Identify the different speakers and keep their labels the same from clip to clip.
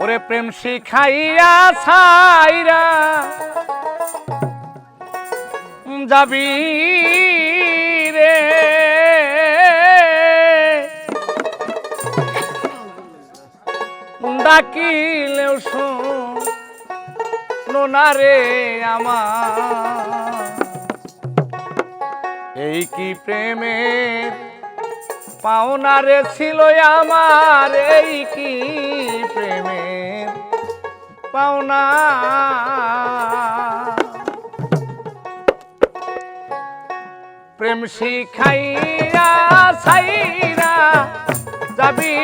Speaker 1: ওরে প্রেম শিখাইয়া ছাইরা যাবি রে। ডাকিলেও শোনো রে আমার। এই কি প্রেমের পাওনা রে ছিল আমার এই কি প্রেমের পাওনা। প্রেম শিখাইয়া সাইরা যাবি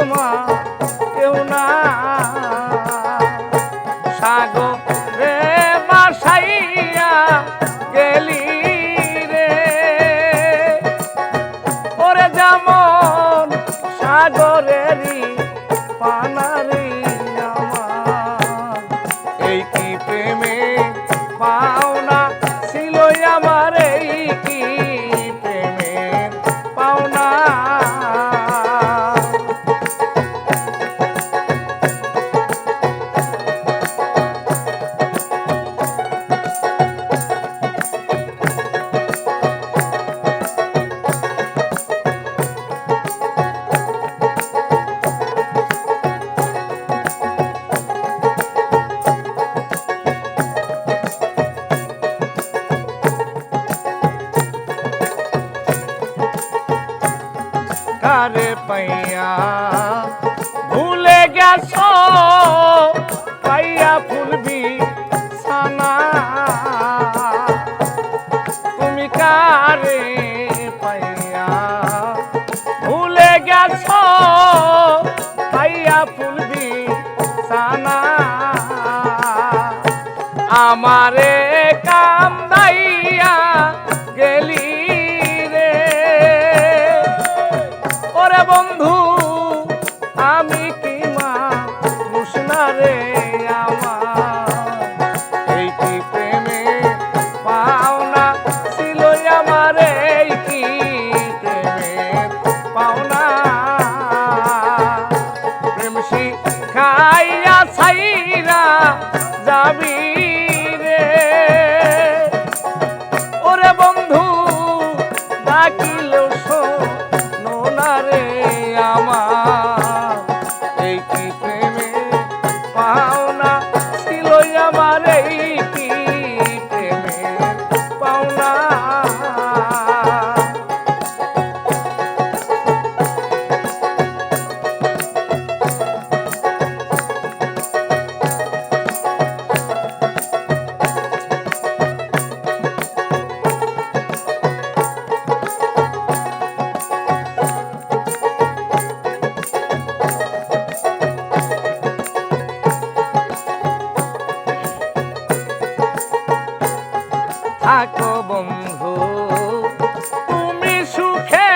Speaker 1: আমি কারে পাইয়া ভুলে গেছ, পাইয়া ফুলবি সানা তুমি কারে পাইয়া ভুলে গেছ, পাইয়া ফুলবি সানা আমারে থাকো বন্ধু। তুমি সুখে,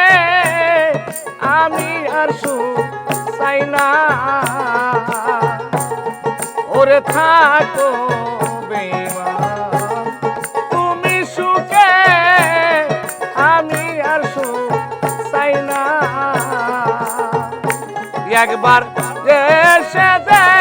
Speaker 1: আমি আর সুখ চাই না। ওরে থাকো তুমি সুখে, আমি একবার এসে দেখে